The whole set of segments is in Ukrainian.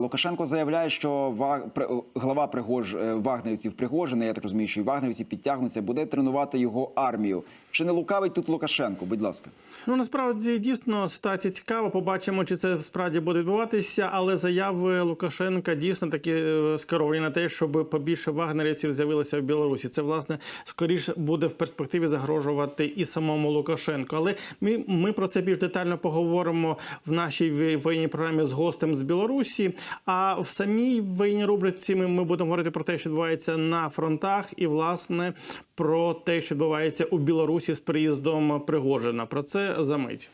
Лукашенко заявляє, що При- глава Пригож е, вагнерівців Пригожина, я так розумію, що і вагнерівці підтягнуться, буде тренувати його армію. Чи не лукавить тут Лукашенко? Будь ласка. Ну насправді дійсно ситуація цікава. Побачимо, чи це справді буде відбуватися. Але заяви Лукашенка дійсно таки е, скеровані на те, щоб побільше вагнерівців з'явилося в Білорусі. Це власне скоріше буде в перспективі загрожувати і самому Лукашенку. Але ми, ми про це більш детально поговоримо в нашій воєнній програмі з гостем з Білорусі. А в самій воєнній рубриці ми, ми будемо говорити про те, що відбувається на фронтах, і власне про те, що відбувається у Білорусі з приїздом Пригожина. Про це за мить.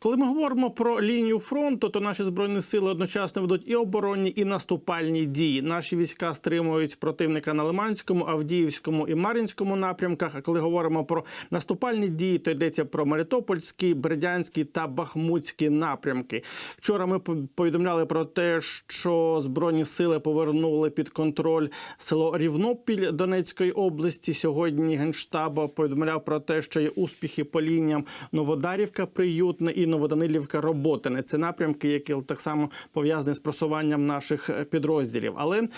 Коли ми говоримо про лінію фронту, то наші збройні сили одночасно ведуть і оборонні, і наступальні дії. Наші війська стримують противника на Лиманському, Авдіївському і Мар'їнському напрямках. А коли говоримо про наступальні дії, то йдеться про Мелітопольський, Бердянський та Бахмутські напрямки. Вчора ми по- повідомляли про те, що збройні сили повернули під контроль село Рівнопіль Донецької області. Сьогодні генштаб повідомляв про те, що є успіхи по лініям Новодарівка, Приютне і Новоданилівка Роботине. Це напрямки, які так само пов'язані з просуванням наших е, підрозділів. Але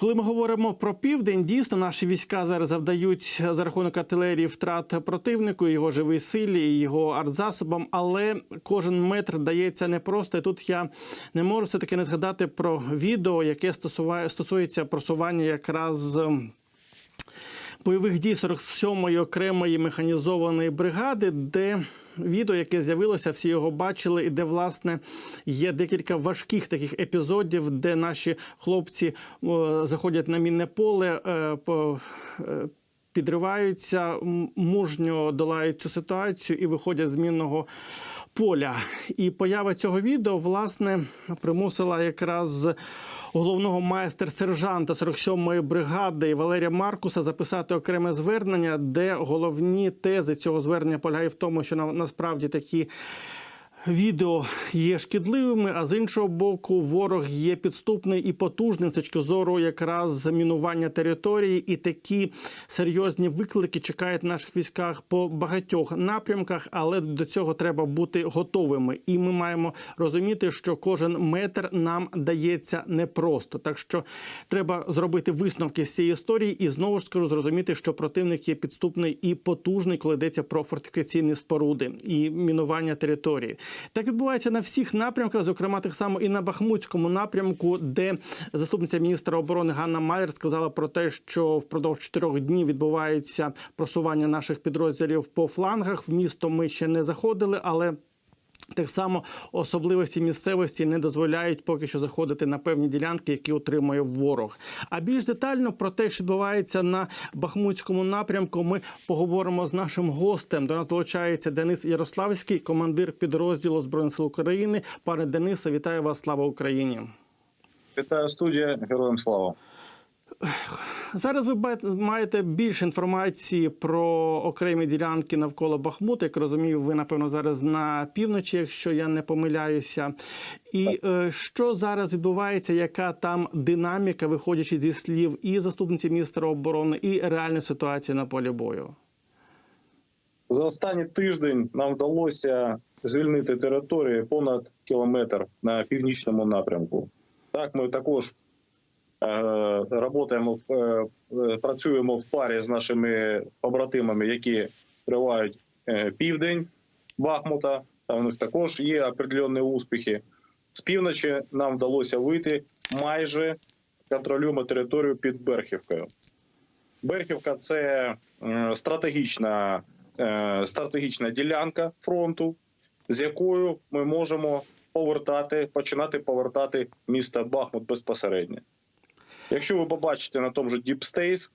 коли ми говоримо про південь, дійсно наші війська зараз завдають за рахунок артилерії втрат противнику, його живій силі, його артзасобам. Але кожен метр дається непросто. І тут я не можу все таки не згадати про відео, яке стосується просування якраз. Бойових дій 47-ї окремої механізованої бригади, де відео, яке з'явилося, всі його бачили, і де власне є декілька важких таких епізодів, де наші хлопці заходять на мінне поле. е, е, Підриваються, мужньо долають цю ситуацію і виходять з мінного поля. І поява цього відео власне примусила якраз головного майстер-сержанта 47-ї бригади Валерія Маркуса записати окреме звернення, де головні тези цього звернення полягають в тому, що на, насправді такі. Відео є шкідливими, а з іншого боку, ворог є підступний і потужний з точки зору якраз замінування території, і такі серйозні виклики чекають наших військах по багатьох напрямках, але до цього треба бути готовими. І ми маємо розуміти, що кожен метр нам дається непросто. Так що треба зробити висновки з цієї історії, і знову ж скажу зрозуміти, що противник є підступний і потужний, коли йдеться про фортифікаційні споруди і мінування території. Так відбувається на всіх напрямках, зокрема так само і на Бахмутському напрямку, де заступниця міністра оборони Ганна Майер сказала про те, що впродовж чотирьох днів відбувається просування наших підрозділів по флангах. В місто ми ще не заходили, але так само особливості місцевості не дозволяють поки що заходити на певні ділянки, які отримує ворог. А більш детально про те, що відбувається на Бахмутському напрямку, ми поговоримо з нашим гостем. До нас долучається Денис Ярославський, командир підрозділу Збройних сил України. Пане Денисе, вітаю вас! Слава Україні! Вітаю студія, героям слава. Зараз ви маєте більше інформації про окремі ділянки навколо Бахмута. Як розумію, ви напевно зараз на півночі, якщо я не помиляюся. І е, що зараз відбувається, яка там динаміка, виходячи зі слів і заступниці міністра оборони, і реальна ситуація на полі бою? За останній тиждень нам вдалося звільнити територію понад кілометр на північному напрямку. Так, ми також работаємо, в- е, е, працюємо в парі з нашими побратимами, які тривають е, південь Бахмута. Там у них також є определенні успіхи. З півночі нам вдалося вийти майже контролюємо територію під Берхівкою. Берхівка це е, стратегічна, е, стратегічна ділянка фронту, з якою ми можемо повертати, починати повертати місто Бахмут безпосередньо. Якщо ви побачите на тому ж Deep Stace,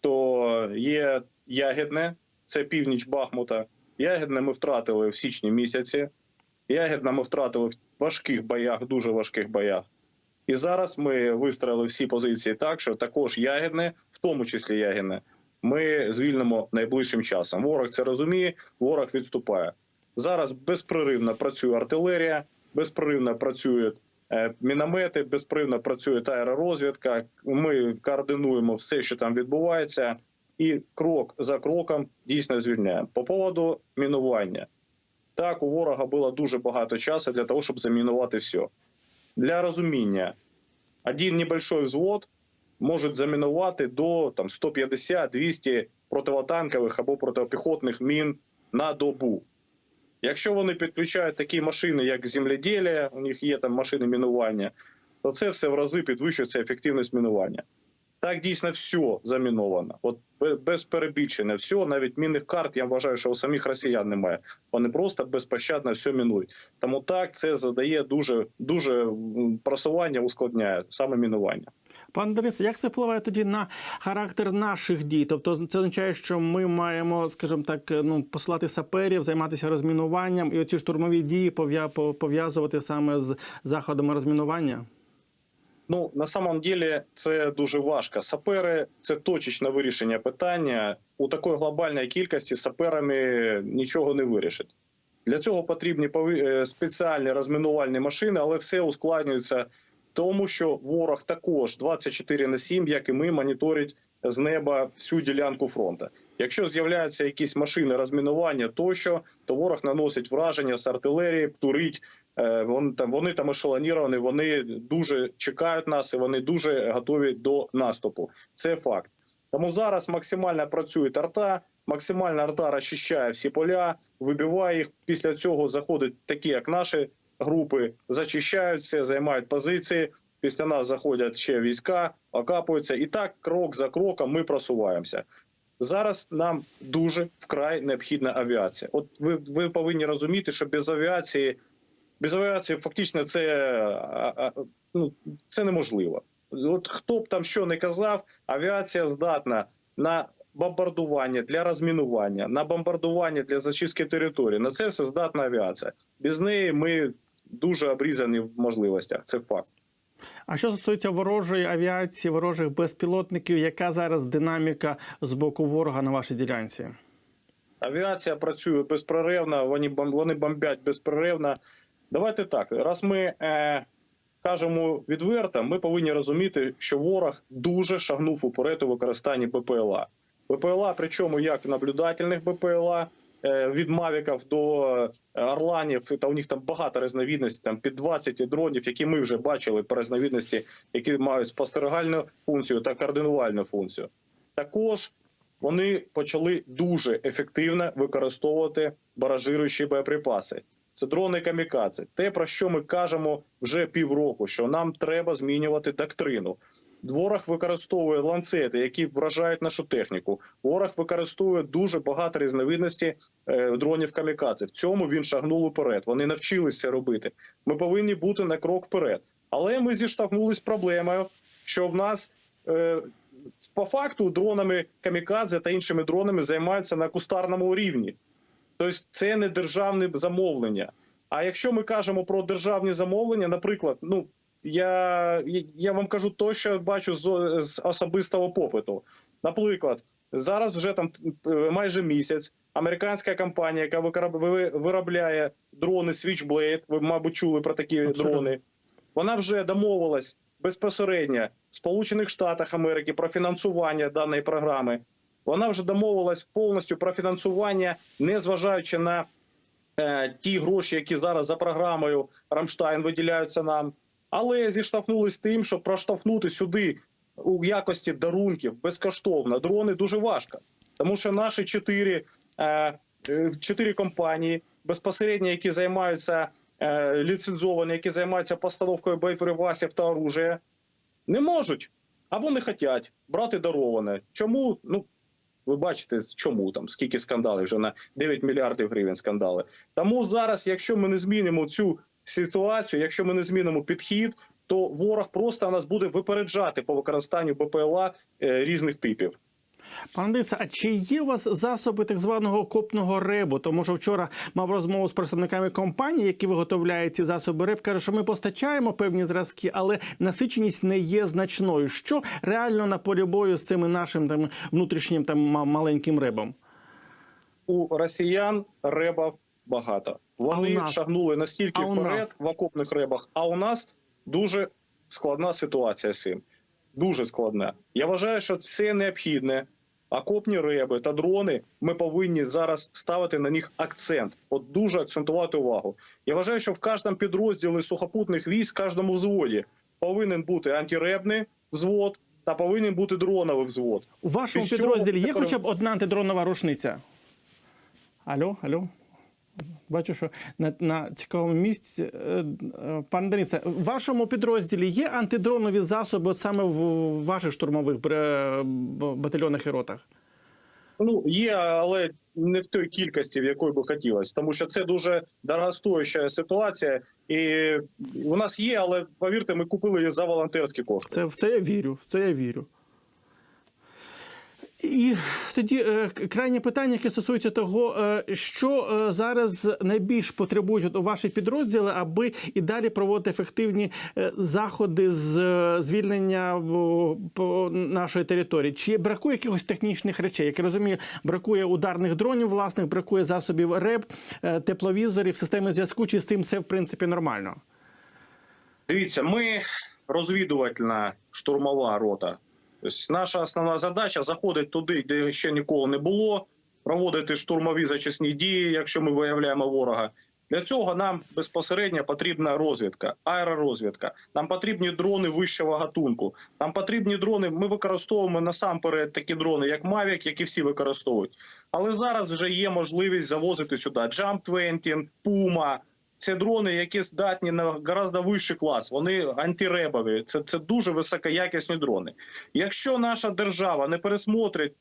то є Ягідне, це північ Бахмута. Ягідне ми втратили в січні місяці. Ягідне ми втратили в важких боях, дуже важких боях. І зараз ми вистроїли всі позиції так, що також ягідне, в тому числі ягідне, ми звільнимо найближчим часом. Ворог це розуміє, ворог відступає. Зараз безпреривно працює артилерія, безпреривно працюють міномети, безпреривно працює аеророзвідка. Ми координуємо все, що там відбувається. і крок за кроком дійсно звільняємо. По поводу мінування. Так, у ворога було дуже багато часу для того, щоб замінувати все. Для розуміння, один небольшой взвод може замінувати до там, 150-200 противотанкових або протипіхотних мін на добу. Якщо вони підключають такі машини, як земледілля, у них є там машини мінування, то це все в рази підвищується ефективність мінування. Так дійсно все заміновано. От без перебільшення, все, навіть мінних карт, я вважаю, що у самих росіян немає. Вони просто безпощадно все мінують. Тому так це задає дуже дуже просування, ускладняє саме мінування. Пане Денисе, як це впливає тоді на характер наших дій? Тобто це означає, що ми маємо, скажімо так, ну посилати саперів, займатися розмінуванням і оці штурмові дії пов'язувати саме з заходами розмінування? Ну на самом деле це дуже важко. Сапери це точечне вирішення питання. У такої глобальної кількості саперами нічого не вирішить. Для цього потрібні е, спеціальні розмінувальні машини, але все ускладнюється, тому що ворог також 24 на 7, як і ми, моніторить з неба всю ділянку фронту. Якщо з'являються якісь машини розмінування тощо, то ворог наносить враження з артилерії, турить. Е, Вони там вони там ешелоніровані, вони дуже чекають нас і вони дуже готові до наступу. Це факт. Тому зараз максимально працює арта, максимально арта розчищає всі поля, вибиває їх. Після цього заходять такі, як наші групи, зачищаються, займають позиції. Після нас заходять ще війська, окапуються, і так крок за кроком ми просуваємося. Зараз нам дуже вкрай необхідна авіація. От ви, ви повинні розуміти, що без авіації, без авіації фактично це, ну, це неможливо. От хто б там що не казав, авіація здатна на бомбардування для розмінування, на бомбардування для зачистки території. На це все здатна авіація. Без неї ми дуже обрізані в можливостях. Це факт. А що стосується ворожої авіації, ворожих безпілотників, яка зараз динаміка з боку ворога на вашій ділянці? Авіація працює безперервно, вони, вони бомбять безперервно. Давайте так. Раз ми е, кажемо відверто, ми повинні розуміти, що ворог дуже шагнув уперед у використанні БПЛА. БПЛА, причому як наблюдательних БПЛА, від Мавіків до е, Орланів, та у них там багато різновідностей, там під 20 дронів, які ми вже бачили по різновідності, які мають спостерігальну функцію та координувальну функцію. Також вони почали дуже ефективно використовувати баражируючі боєприпаси. Це дрони камікадзе. Те, про що ми кажемо вже півроку, що нам треба змінювати доктрину. Ворог використовує ланцети, які вражають нашу техніку. Ворог використовує дуже багато різновидностей е, дронів камікадзе. В цьому він шагнув уперед. Вони навчилися робити. Ми повинні бути на крок вперед. Але ми зіштовхнулися проблемою, що в нас е, по факту дронами камікадзе та іншими дронами займаються на кустарному рівні. Тобто це не державне замовлення. А якщо ми кажемо про державні замовлення, наприклад, ну я, я вам кажу то, що бачу з, з особистого попиту. Наприклад, зараз вже там е, майже місяць американська компанія, яка виробляє дрони Switchblade, ви, мабуть, чули про такі Абсолютно. дрони. Вона вже домовилась безпосередньо в Сполучених Штатах Америки про фінансування даної програми. Вона вже домовилась повністю про фінансування, не зважаючи на е, ті гроші, які зараз за програмою Рамштайн виділяються нам. Але зіштовхнулись тим, щоб проштовхнути сюди у якості дарунків безкоштовно дрони дуже важко. Тому що наші чотири, е, чотири компанії безпосередньо, які займаються е, ліцензовані, які займаються постановкою боєприпасів та оружия, не можуть або не хочуть брати дароване. Чому? Ну ви бачите, чому там скільки скандалів вже на 9 мільярдів гривень скандали. Тому зараз, якщо ми не змінимо цю ситуацію, якщо ми не змінимо підхід, то ворог просто нас буде випереджати по використанню БПЛА е, різних типів. Пане Денисе, а чи є у вас засоби так званого окопного ребу? Тому що вчора мав розмову з представниками компанії, які виготовляють ці засоби РЕБ. Каже, що ми постачаємо певні зразки, але насиченість не є значною. Що реально на полі бою з цими нашим там внутрішнім там маленьким ребом? У росіян ребів багато. Вони нас? шагнули настільки А вперед в окопних ребах. А у нас дуже складна ситуація з цим. Дуже складна. Я вважаю, що все необхідне окопні реби та дрони. Ми повинні зараз ставити на них акцент. От дуже акцентувати увагу. Я вважаю, що в кожному підрозділі сухопутних військ, в кожному взводі повинен бути антиребний взвод та повинен бути дроновий взвод. У вашому Під підрозділі є хоча б одна антидронова рушниця? Алло, алло. Бачу, що на, на цікавому місці. Е, е, Пане Денисе, в вашому підрозділі є антидронові засоби от саме в ваших штурмових батальйонах і ротах? Ну є, але не в той кількості, в якої би хотілося, тому що це дуже дорогостояща ситуація, і у нас є, але повірте, ми купили її за волонтерські кошти. Це, в це я вірю. В це я вірю. І тоді е, крайнє питання, яке стосується того, е, що е, зараз найбільш потребують от у ваші підрозділи, аби і далі проводити ефективні заходи з звільнення нашої території. Чи бракує якихось технічних речей? Як я розумію, бракує ударних дронів, власних, бракує засобів РЕБ, тепловізорів, системи зв'язку. Чи з цим все в принципі нормально? Дивіться, ми розвідувальна штурмова рота. Тобто наша основна задача заходити туди, де ще ніколи не було, проводити штурмові зачисні дії, якщо ми виявляємо ворога. Для цього нам безпосередньо потрібна розвідка, аеророзвідка. Нам потрібні дрони вищого гатунку. Нам потрібні дрони. Ми використовуємо насамперед такі дрони, як Mavic, які всі використовують. Але зараз вже є можливість завозити сюди Jump 20, Puma. Це дрони, які здатні на гораздо вищий клас. Вони антиребові. Це, це дуже високоякісні дрони. Якщо наша держава не пересмотрить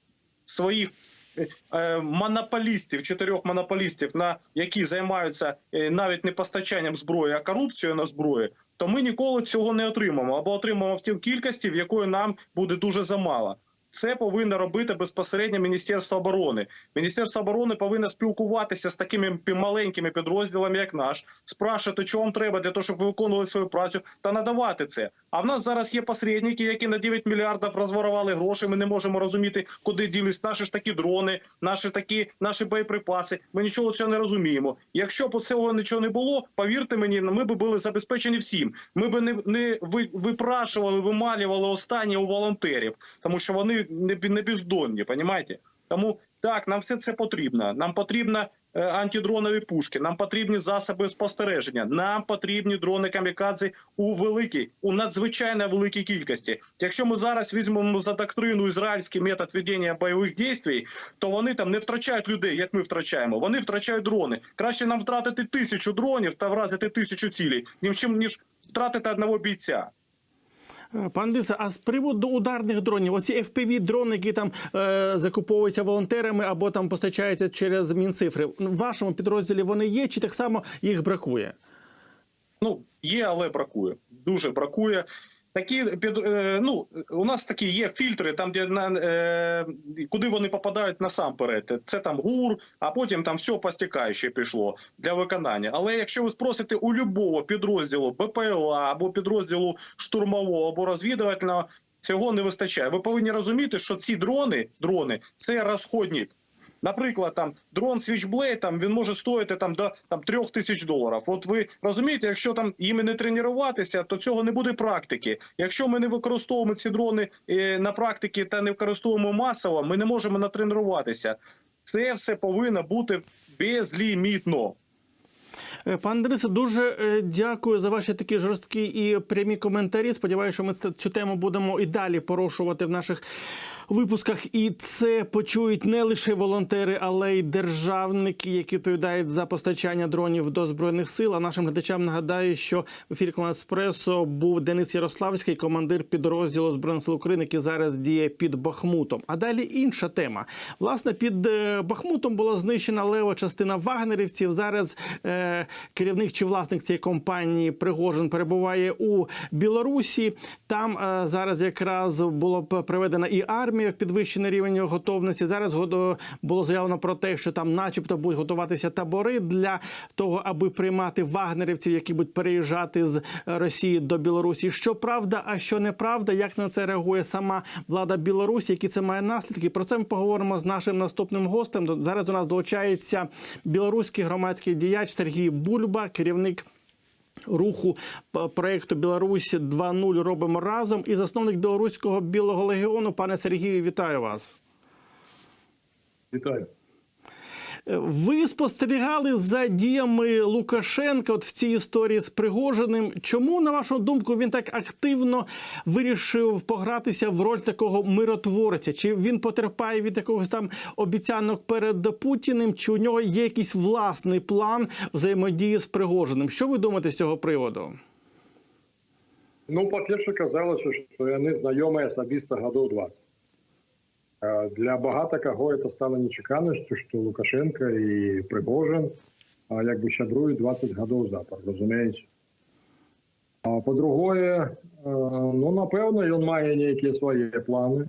своїх е, е, монополістів, чотирьох монополістів, на які займаються е, навіть не постачанням зброї, а корупцією на зброї, то ми ніколи цього не отримаємо або отримаємо в тій кількості, в якої нам буде дуже замало. Це повинно робити безпосередньо Міністерство оборони. Міністерство оборони повинно спілкуватися з такими маленькими підрозділами, як наш, спрашувати, що вам треба для того, щоб ви виконували свою працю, та надавати це. А в нас зараз є посередники, які на 9 мільярдів розворували гроші. Ми не можемо розуміти, куди ділись наші ж такі дрони, наші такі наші боєприпаси. Ми нічого цього не розуміємо. Якщо б цього нічого не було, повірте мені, ми б були забезпечені всім. Ми б не, не випрашували, вималювали останнє у волонтерів, тому що вони не, не бездонні, понімаєте? Тому так, нам все це потрібно. Нам потрібно е, антидронові пушки, нам потрібні засоби спостереження, нам потрібні дрони камікадзе у великій, у надзвичайно великій кількості. Якщо ми зараз візьмемо за доктрину ізраїльський метод ведення бойових дій, то вони там не втрачають людей, як ми втрачаємо. Вони втрачають дрони. Краще нам втратити тисячу дронів та вразити тисячу цілей, ніж ніж втратити одного бійця. Е, Пан Дисе, а з приводу ударних дронів, оці fpv дрони, які там е, закуповуються волонтерами або там постачаються через мінцифри, в вашому підрозділі вони є, чи так само їх бракує? Ну, є, але бракує. Дуже бракує. Такі під е, ну у нас такі є фільтри, там де на е, куди вони попадають насамперед. Це там гур, а потім там все постікаюче пішло для виконання. Але якщо ви спросите у любого підрозділу БПЛА або підрозділу штурмового або розвідувального, цього не вистачає. Ви повинні розуміти, що ці дрони, дрони це розходник. Наприклад, там дрон Switchblade, там він може стоїти там до там трьох тисяч доларів. От ви розумієте, якщо там їми не тренуватися, то цього не буде практики. Якщо ми не використовуємо ці дрони е, на практиці та не використовуємо масово, ми не можемо натренуватися. Це все повинно бути безлімітно. Е, Пан Денисе, дуже е, дякую за ваші такі жорсткі і прямі коментарі. Сподіваюся, що ми цю тему будемо і далі порушувати в наших випусках. І це почують не лише волонтери, але й державники, які відповідають за постачання дронів до збройних сил. А нашим глядачам нагадаю, що в ефірі «Клан Еспресо був Денис Ярославський, командир підрозділу збройних сил України, який зараз діє під Бахмутом. А далі інша тема. Власне, під е, Бахмутом була знищена лева частина вагнерівців. Зараз е, керівник чи власник цієї компанії Пригожин перебуває у Білорусі. Там е, зараз якраз було приведена і армія в підвищений рівень готовності. Зараз було заявлено про те, що там, начебто, будуть готуватися табори для того, аби приймати вагнерівців, які будуть переїжджати з Росії до Білорусі. Що правда, а що неправда, як на це реагує сама влада Білорусі, які це має наслідки? Про це ми поговоримо з нашим наступним гостем. Зараз до нас долучається білоруський громадський діяч Сергій Бульба, керівник. Руху проекту Білорусь 2.0 робимо разом і засновник білоруського білого легіону. Пане Сергію, вітаю вас. Вітаю. Ви спостерігали за діями Лукашенка от в цій історії з Пригожиним. Чому, на вашу думку, він так активно вирішив погратися в роль такого миротворця? Чи він потерпає від якогось там обіцянок перед Путіним? Чи у нього є якийсь власний план взаємодії з Пригожиним? Що ви думаєте з цього приводу? Ну, по-перше, казалося, що вони знайомі особисто годов 20. для багата каго это стала нечаканасцю што лукашенко і прыгожин як бы сябрую 20 гадоў запар разумееце? По-другое ну напэўна ён мае нейкія свае планы.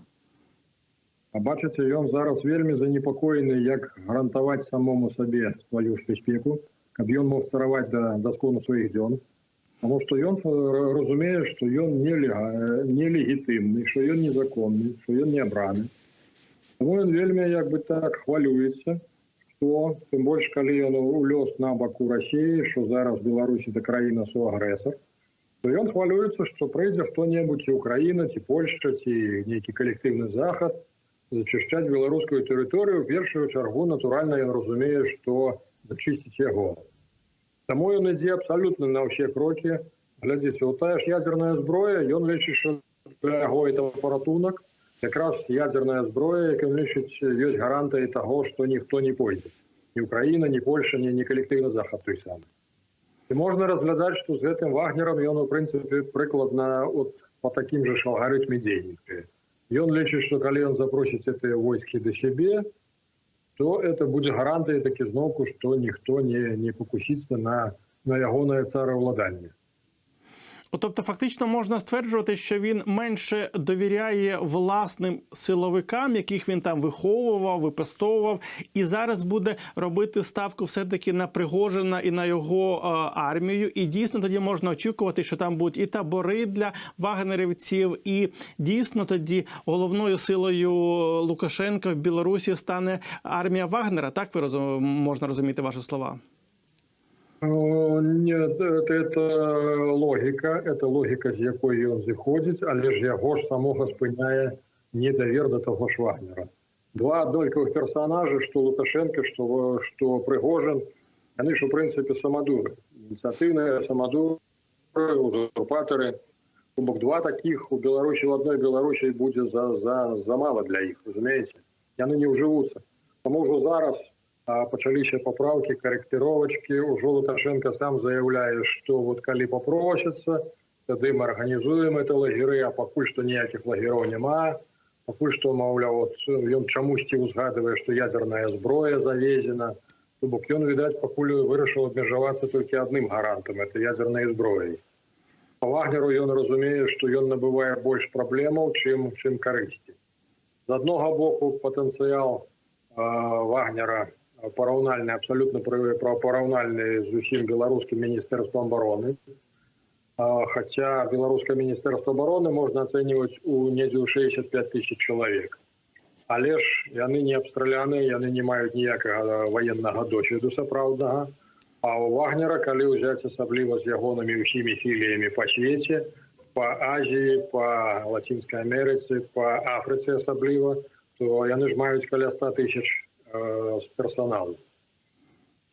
А бачыце ён зараз вельмі занепакоены як гарантаваць самому сабе сваю бяспеку каб ён мог стараваць да даскону сваіх дзён. Таму што ён э, разумее што ён не лега, нелегітымны што ён незаконны што ён не абраны. Воін вельмі як бы так хвалюецца што тым больш калі ён улёс на баку рассіі што зараз беларусі да краіна суагрэсар то ён хвалюецца што прыйдзе хто-небудзь украіна ці польшча ці нейкі калектыўны захад зачышчаць беларускую тэрыторыю. Першую чаргу натуральна ён разумее што зачысціць яго. Таму ён ідзе абсалютна на ўсе крокі. Глядзіце у тая ж ядерная зброя ён лічыць яго это паратунак. Якраз ядерна зброя, яка він лічить, є гарантією того, що ніхто не пойде. Ні Україна, ні Польща, ні, ні колективний Захід той самий. І можна розглядати, що з цим Вагнером він, в принципі, прикладно от по таким же ж алгоритмі дій. Він лічить, що коли він запросить ці війська до себе, то це буде гарантією таки знову, що ніхто не, не покуситься на, на його царовладання. Тобто, фактично можна стверджувати, що він менше довіряє власним силовикам, яких він там виховував, випестовував, і зараз буде робити ставку все-таки на Пригожина і на його е, армію. І дійсно тоді можна очікувати, що там будуть і табори для вагнерівців, і дійсно тоді головною силою Лукашенка в Білорусі стане армія Вагнера. Так ви можна розуміти ваші слова? О, Нет, это, это логіка, это логіка, з якої він зіходить, але ж його ж самого спиняє недовір до того ж Вагнера. Два однолькових персонажі, що Лукашенко, що, що Пригожин, вони ж, в принципі, самодури. Ініціативні самодури, узурпатори. Бок два таких у Білорусі в одній Білорусі буде за, за, за мало для їх, розумієте? Вони не вживуться. Тому що зараз а, почалися поправки, корректировочки. Уже Лукашенко сам заявляє, що от коли попросяться, тоді ми організуємо ці лагери, а поки що ніяких лагерів немає. Поки що, мовляв, от він чомусь узгадує, що ядерна зброя завезена. Тобто він, видать, поки вирішив обмежуватися тільки одним гарантом – це ядерною зброєю. По Вагнеру він розуміє, що він набуває більше проблем, чим, чим користі. З одного боку, потенціал е, Вагнера Э, параўнальны абсалютна параўнальны з усім беларускім міністэрствам обороны. Хаця беларускае міністэрства обороны можна ацэньваць у недзе ў 65 тысяч чалавек але ж яны не абстраляныя яны не маюць ніякага э, военнага досведу сапраўднага а у вагнера калі ўзяць асабліва з ягонамі ўсімі філіямі па свеце по азіі по лацінскай амерыцы по афрыцы асабліва то яны ж маюць каля 100 тысяч персоналу.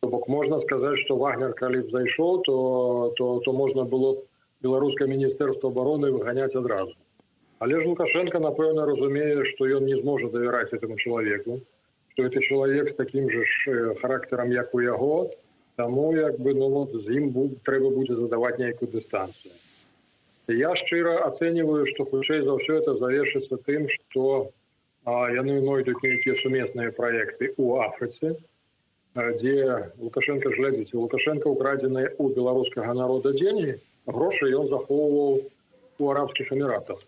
Тобто можна сказати, що Вагнер, коли б зайшов, то, то, то можна було Білоруське міністерство оборони виганяти одразу. Але ж Лукашенко, напевно, розуміє, що він не зможе довіряти цьому чоловіку, що це чоловік з таким же ж е, характером, як у його, тому якби ну от з ним треба буде задавати ніяку дистанцію. Я щиро оцінюю, що хоча за все це завершиться тим, що яны знойдуць нейкія сумесныя праекты у афрыцы э, дзе лукашенко глядзіце лукашенко украдзеныя у беларускага народа дзені грошы ён захоўваў у арабскіх эміратах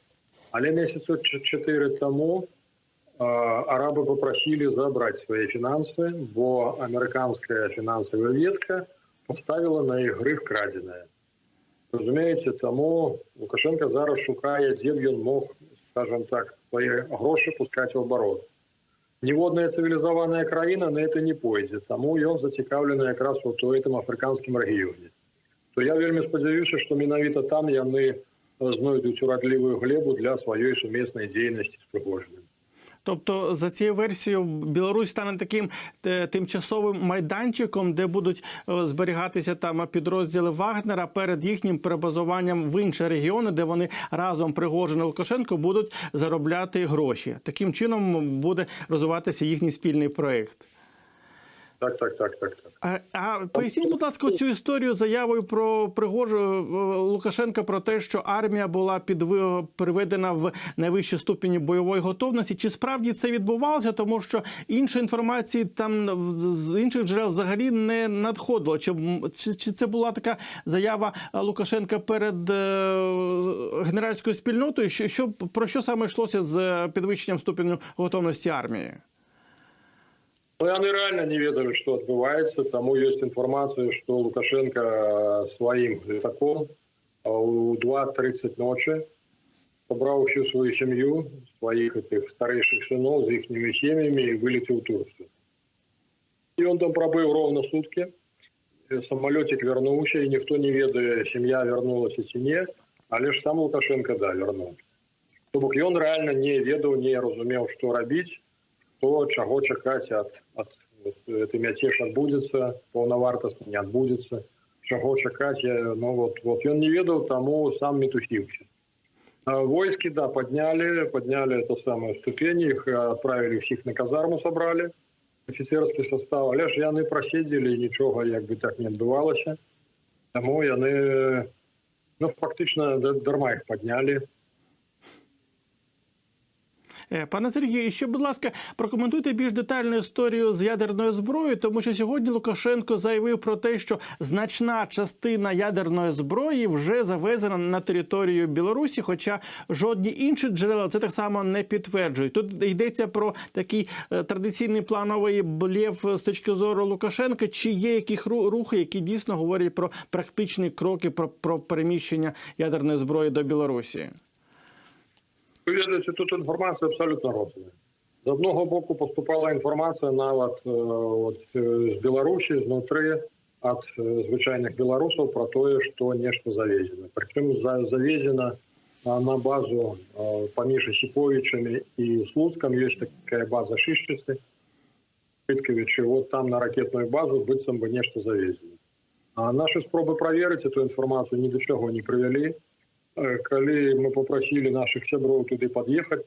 але месяцу чатыры таму э, арабы попрасілі забраць свае фінансы бо амерыканская фінансавая ветка поставила на ігры вкрадзеная разумееце таму лукашенко зараз шукае дзе б ён мог скажімо так, свои гроши пускать в оборот. Ніводна цивілізована країна на це не пойде, тому ён зацікавлений якраз от у этом африканском регионе. То я вельмі спадзяюся, што менавіта там яны знойдуць урадлівую глебу для сваёй сумеснай дзейнасці з Пригожиним. Тобто, за цією версією, Білорусь стане таким е, тимчасовим майданчиком, де будуть е, зберігатися там підрозділи Вагнера перед їхнім перебазуванням в інші регіони, де вони разом Пригожин і Лукашенко будуть заробляти гроші. Таким чином буде розвиватися їхній спільний проект. Так, так, так, так, так. А, а поясніть, будь ласка, цю історію заявою про Пригожу е, Лукашенка про те, що армія була підви... переведена в найвищі ступені бойової готовності. Чи справді це відбувалося? Тому що іншої інформації там з інших джерел взагалі не надходило. Чи, чи, чи це була така заява е, Лукашенка перед е, генеральською спільнотою? Що, що про що саме йшлося з підвищенням ступеню готовності армії? Ну, яны реально не ведали, что отбывается. Тому есть информация, что Лукашенко э, своим летаком э, у 2.30 ночи собрал всю свою семью, своих этих старейших сынов с их семьями и вылетел в Турцию. И он там пробыл ровно сутки. Э, Самолетик вернулся, и никто не ведает, семья вернулась и не, а лишь сам Лукашенко, да, вернулся. Тобто ён реально не ведаў, не разумеў, што рабіць, то чаго чакаць ад, ад гэты мяцеж адбудзецца паўнавартасна не адбудзецца чаго чакаць я, ну вот вот ён не ведаў таму сам мітусіўся А войскі да паднялі паднялі это самое ступені іх отправілі ўсіх на казарму сабралі офіцерскі состав але ж яны праседзелі нічога як бы так не адбывалася таму яны ну фактычна да- дарма іх паднялі Е, Пане Сергію, ще, будь ласка, прокоментуйте більш детальну історію з ядерною зброєю, тому що сьогодні Лукашенко заявив про те, що значна частина ядерної зброї вже завезена на територію Білорусі, хоча жодні інші джерела це так само не підтверджують. Тут йдеться про такий е, традиційний плановий блєв з точки зору Лукашенка. Чи є ру- рухи, які дійсно говорять про практичні кроки про, про переміщення ядерної зброї до Білорусі? Ви ведаеце тут інформація абсолютно розная з одного боку поступала інформація нават е, от, е, з Білорусі знутры ад е, звычайных беларусаў про тое што нешта завезена прычым за, завезена а, на базу е, паміж Осіповічамі і слуцкам ёсць такая база шишчыцы Пыткавічы вот там на ракетную базу быццам бы нешта завезена а наши спробы праверыць эту інфармацыю ні да чаго не прывялі Э, калі мы попросили наших сяброў туды подъехать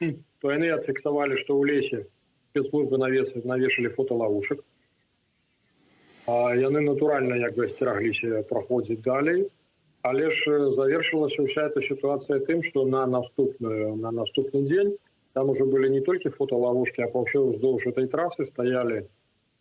то яны адфіксавалі что ў лесе спецслужбы навес навешалі фотоловушек а яны натуральна як бы асцерагліся праходзіць далей але ж э, завершылася вся эта ситуация тым что на наступную на наступны дзень там уже были не толькі фотоловушки а па ўсё ўздоўж этой трассы стаялі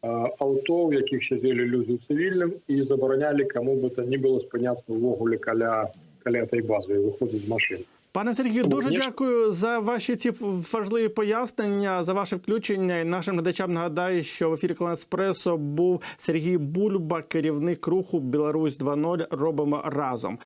аўто у якіх сядзелі людзі ў цывільным і забаранялі кому бы то ні было спыняцца ўвогуле каля каля этой базы і выходзіць з машин Пане Сергію, Тому, дуже звісно- дякую за ваші ці важливі пояснення, за ваше включення. І нашим глядачам нагадаю, що в ефірі Клан Еспресо був Сергій Бульба, керівник руху Білорусь 2.0. Робимо разом.